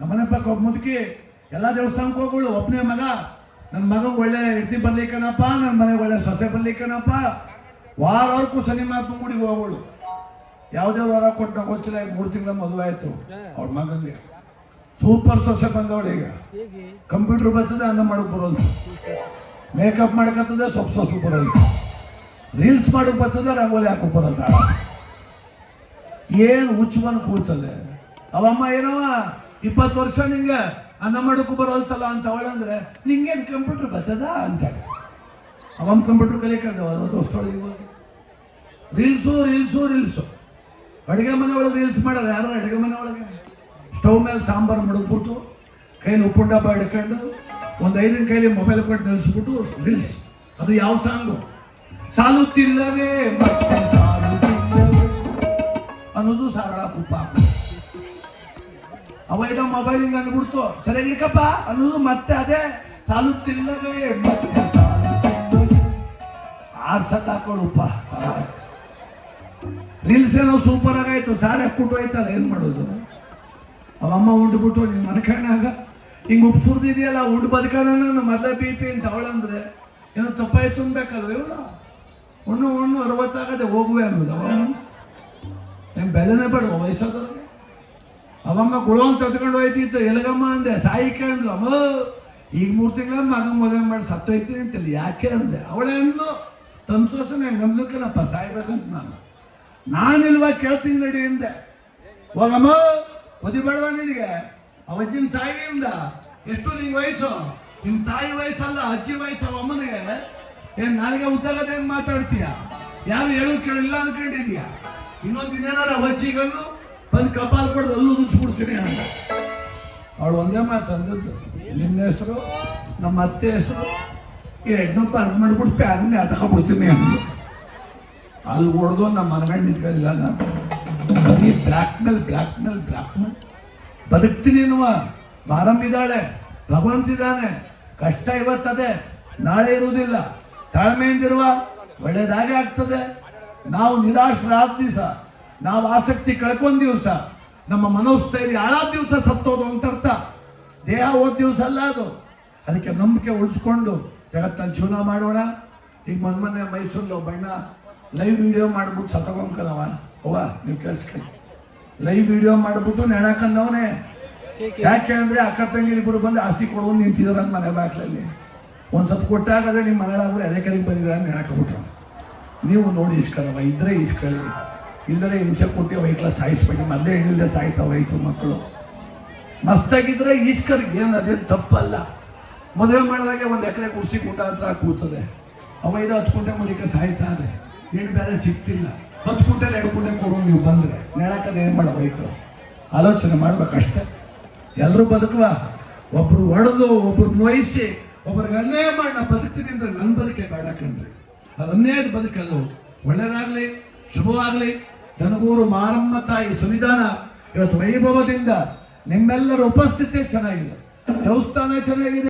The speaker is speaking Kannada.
ನಮ್ಮನೆ ಪಕ್ಕ ಒಬ್ಬ ಮುದುಕಿ ಎಲ್ಲ ದೇವಸ್ಥಾನಕ್ಕೆ ಹೋಗೋಳು ಒಬ್ಬನೇ ಮಗ ನನ್ನ ಮಗಂಗೆ ಒಳ್ಳೆ ಹೆಂಡತಿ ಬರ್ಲಿಕ್ಕನಪ್ಪ ನನ್ನ ಮನೆಗೆ ಒಳ್ಳೆ ಸೊಸೆ ಬರ್ಲಿಕ್ಕನಪ್ಪ ವಾರವರೆಗೂ ಮಾತು ಮೂಡಿಗೆ ಹೋಗೋಳು ಯಾವುದೇ ವಾರ ಕೊಟ್ಟು ಗೊತ್ತಿಲ್ಲ ಮೂರು ತಿಂಗಳ ಮದುವೆ ಆಯಿತು. ಅವ್ರ ಮಗನಿಗೆ ಸೂಪರ್ ಸೊಸೆ ಬಂದವಳು ಈಗ. ಕಂಪ್ಯೂಟರ್ ಬರ್ತದೆ ಅನ್ನ ಮಾಡಕ್ ಬರೋದು ಮೇಕಪ್ ಮಾಡ್ಕತ್ತದೆ ಸೊಪ್ಪು ಸೊಸು ಬರೋದು ರೀಲ್ಸ್ ಮಾಡಕ್ ಬರ್ತದೆ ರಂಗೋಲಿ ಹಾಕಕ್ ಬರೋದ ಏನು ಹುಚ್ಚು ಬಂದು ಕೂತದೆ. ಅವಮ್ಮ ಏನವ? ಇಪ್ಪತ್ತು ವರ್ಷ ನಿಂಗೆ ಅನ್ನ ಮಾಡಕ್ಕೂ ಬರೋಲ್ತಲ್ಲ ಅಂತ ಅವಳಂದ್ರೆ ನಿಂಗೇನು ಕಂಪ್ಯೂಟರ್ ಬರ್ತದ ಅಂತ ಅವನ್ ಕಂಪ್ಯೂಟರ್ ಅರವತ್ತು ವರ್ಷದೊಳಗೆ ಇವಾಗ? ರೀಲ್ಸು ರೀಲ್ಸು ರೀಲ್ಸು ಅಡುಗೆ ಮನೆ ಒಳಗೆ ರೀಲ್ಸ್ ಮಾಡೋರು ಯಾರು ಅಡುಗೆ ಮನೆ ಒಳಗೆ ಸ್ಟವ್ ಮೇಲೆ ಸಾಂಬಾರು ಮಡಗ್ಬಿಟ್ಟು, ಕೈಲಿ ಉಪ್ಪು ಡಬ್ಬ ಹಿಡ್ಕೊಂಡು, ಒಂದು ಐದಿನ ಕೈಲಿ ಮೊಬೈಲ್ ಕೊಟ್ಟು ನಿಲ್ಲಿಸ್ಬಿಟ್ಟು ರೀಲ್ಸ್ ಅದು ಯಾವ ಸಾಂಗು? ಸಾಲುತ್ತಿಲ್ಲವೇ ಅನ್ನೋದು ಸಾರಳ ಕುಪ್ಪ. ಅವ ಏನೋ ಮೊಬೈಲ್ ಹಿಂಗೆ ಅಂದ್ಬಿಡ್ತು ಸರಿ ಹಿಡ್ಕಪ್ಪ ಅನ್ನೋದು ಮತ್ತೆ ಅದೇ ಸಾಲು ಆರು ಆರ್ಸಕ್ ಹಾಕೊಳ್ಳುಪ್ಪ. ರೀಲ್ಸ್ ಏನೋ ಸೂಪರ್ ಆಗಾಯ್ತು ಸಾರೆ ಹಾಕ್ಬಿಟ್ಟು ಹೋಯ್ತಲ್ಲ, ಏನು ಮಾಡೋದು? ಅವಮ್ಮ ಉಂಡ್ಬಿಟ್ಟು ನಿನ್ನ ಮನ್ಕಣ್ಣಾಗ ಹಿಂಗೆ ಉಪ್ಸುರ್ದಿದೆಯಲ್ಲ, ಉಂಡು ಬದುಕೋಣ ನಾನು ಮೊದಲೇ ಬಿ ಪಿ ಅಂತ ಅವಳಂದ್ರೆ. ಏನೋ ತಪ್ಪಾಯ್ತು ಅನ್ಬೇಕಲ್ವ ಇವಳು? ಒಣ್ಣು ಒಣ್ಣು, ಅರವತ್ತಾಗದೆ ಹೋಗುವೆ ಅನ್ನೋದು. ಅವನು? ಏನು ಬೆಲೆನೇ ಬೇಡ ವಯಸ್ಸಾದವ್ರಿಗೆ ಅವಮ್ಮ ಗುಳೋನ್ ತತ್ಕೊಂಡು ಹೋಯ್ತಿತ್ತು. ಎಲಗಮ್ಮ ಅಂದೆ, ಸಾಯಿ ಕೇಳಿದ್ಲು, ಅಮ್ಮ, ಈಗ ಮೂರು ತಿಂಗಳ ಮಗ ಮದುವೆ ಮಾಡಿ ಸತ್ತೋಯ್ತೀನಿ ಅಂತೇಳಿ ಯಾಕೆ ಅಂದೆ, ಅವಳೇ ಅಂದ್ಲು ಸಂತೋಷ ನಂಗೆ ಗಮನಕ್ಕೇನಪ್ಪ ಸಾಯ್ಬೇಕಂತ ನಾನು. ನಾನಿಲ್ವಾ ಕೇಳ್ತೀನಿ ನಡಿ ಅಂದೆ. ಹೋಗಮ್ಮ ಮದುವೆ ಬೇಡವಾ ನಿನಗೆ? ಅವಜ್ಜಿನ ತಾಯಿಯಿಂದ ಎಷ್ಟು ನಿಂಗೆ ವಯಸ್ಸು? ನಿಮ್ಮ ತಾಯಿ ವಯಸ್ಸಲ್ಲ, ಅಜ್ಜಿ ವಯಸ್ಸು ಅಮ್ಮನಿಗೆ? ಏನ್ ನಾಳೆಗೆ ಉದ್ದಾಗದೇನು ಮಾತಾಡ್ತೀಯ? ಯಾರು ಹೇಳು ಕೇಳಿಲ್ಲ ಅನ್ಕೊಂಡಿದ್ಯಾ? ಇನ್ನೊಂದು ಇನ್ನೇನಾರ ಬಂದು ಕಪಾಲ್ ಕೊಡ್ದು ಅಲ್ಲೂ ಉದಿಸ್ಬಿಡ್ತೀನಿ ಅಂತ. ಅವಳು ಒಂದೇ ಮಾತು ಅಂದದ್ದು, ನಿನ್ನ ಹೆಸರು, ನಮ್ಮ ಅತ್ತೆ ಹೆಸರು, ಈ ಅರ್ಥ ಅರ್ಧ ಅದನ್ನೇ ಹತ್ಕೊಬಿಡ್ತೀನಿ ಅಂದ್ರು ಅಲ್ಲಿ ಹೊಡೆದು ನಮ್ಮ ಮನಗಂಡ ನಿಂತ್ಕೊಳ್ಳಿಲ್ಲ ನಾನು. ಬರೀ blackmail blackmail blackmail. ಬದುಕ್ತೀನಿ ಅನ್ನುವ ಬಾರಂಬಿದ್ದಾಳೆ ಭಗವಂತ ಇದ್ದಾನೆ. ಕಷ್ಟ ಇವತ್ತದೆ, ನಾಳೆ ಇರುವುದಿಲ್ಲ. ತಾಳ್ಮೆಯಿಂದಿರುವ ಒಳ್ಳೇದಾಗೆ ಆಗ್ತದೆ. ನಾವು ನಿರಾಶರಾದ ದಿವಸ ನಾವು ಆಸಕ್ತಿ ಕಳ್ಕೊಂಡ್ ದಿವಸ, ನಮ್ಮ ಮನೋಸ್ಥೈರ್ಯ ಹಾಳಾದ ದಿವಸ ಸತ್ತೋದು ಅಂತ ಅರ್ಥ ದೇಹ ಹೋದ ದಿವಸ ಅಲ್ಲ ಅದು. ಅದಕ್ಕೆ ನಂಬಿಕೆ ಉಳಿಸ್ಕೊಂಡು ಜಗತ್ತಲ್ಲಿ ಜೀವನ ಮಾಡೋಣ. ಈಗ ಮೊನ್ನೆ ಮೊನ್ನೆ ಮೈಸೂರಲ್ಲಿ ಬಣ್ಣ ಲೈವ್ ವಿಡಿಯೋ ಮಾಡ್ಬಿಟ್ಟು ಸತ್ತೋಗಂಕನವ ಅವ್ವ, ನೀವು ಕೇಳಿಸ್ಕೊಳ್ಳಿ. ಲೈವ್ ವಿಡಿಯೋ ಮಾಡ್ಬಿಟ್ಟು ನೆಣಕಂದವನೇ ಯಾಕೆ ಅಂದರೆ ಅಕ್ಕ ತಂಗಿಲಿ ಇಬ್ಬರು ಬಂದು ಆಸ್ತಿ ಕೊಡುವುದು ನಿಂತಿದ್ರು ಅಂತ ಮನೆ ಬಾಕ್ಲಲ್ಲಿ ಒಂದು ಸತ್ ಕೊಟ್ಟಾಗದೆ ನಿಮ್ಮ ಮನೆಯಾದ್ರೆ ಅದೇ ಕಡೆಗೆ ಬಂದಿದ್ರೆ ನೆಣಕಬಿಟ್ರು ನೀವು ನೋಡಿ ಇಸ್ಕೊಳ್ಳವ ಇದ್ರೆ ಇಸ್ಕೊಳ್ಳಿ ಇಲ್ಲದ್ರೆ ಹಿಂಸೆ ಕೊಟ್ಟು ವೈಕ್ಲ ಸಾಯಿಸ್ಬೇಕು ಮೊದಲೇ ಹೇಳಿಲ್ಲದೆ ಸಾಯ್ತಾವ ರೈತರು ಮಕ್ಕಳು ಮಸ್ತಾಗಿದ್ರೆ ಈಶ್ಕರ್ಗೆ ಏನು ಅದೇನು ತಪ್ಪಲ್ಲ. ಮದುವೆ ಮಾಡಿದಾಗ ಒಂದು ಎಕರೆ ಕುರ್ಸಿ ಹತ್ರ ಕೂತದೆ. ಅವ ಇದು ಹತ್ತು ಕುಂಟೆ ಮಡಿಕೆ ಸಾಯ್ತಾರೆ. ಏನು ಬೇರೆ ಸಿಗ್ತಿಲ್ಲ. ಹತ್ತು ಕುಂಟೆ ಎರಡು ಕುಂಟೆ ಕೊಡು ನೀವು ಬಂದರೆ. ನೆಳಕದ ಏನು ಮಾಡೋ ವೈಕ್ಲು ಆಲೋಚನೆ ಮಾಡ್ಬೇಕಷ್ಟೆ ಎಲ್ಲರೂ ಬದುಕುವ. ಒಬ್ಬರು ಹೊಡೆದು ಒಬ್ರು ನೋಯಿಸಿ, ಒಬ್ರಿಗೆ ಅನ್ಯಾಯ ಮಾಡಿ ನಾ ಬದುಕ್ತೀನಿ ಅಂದರೆ ನನ್ನ ಬದುಕೆ ಬೇಡ ಕಣ್ರಿ. ಅದು ಅನ್ಯಾಯದ ಬದುಕಲ್ಲ. ಒಳ್ಳೆಯದಾಗಲಿ ಶುಭವಾಗ್ಲಿ. ನನಗೂರು ಮಾರಮ್ಮ ತಾಯಿ ಸನ್ನಿಧಾನ ಇವತ್ತು ವೈಭವದಿಂದ ನಿಮ್ಮೆಲ್ಲರ ಉಪಸ್ಥಿತಿ ಚೆನ್ನಾಗಿದೆ. ದೇವಸ್ಥಾನ ಚೆನ್ನಾಗಿದೆ.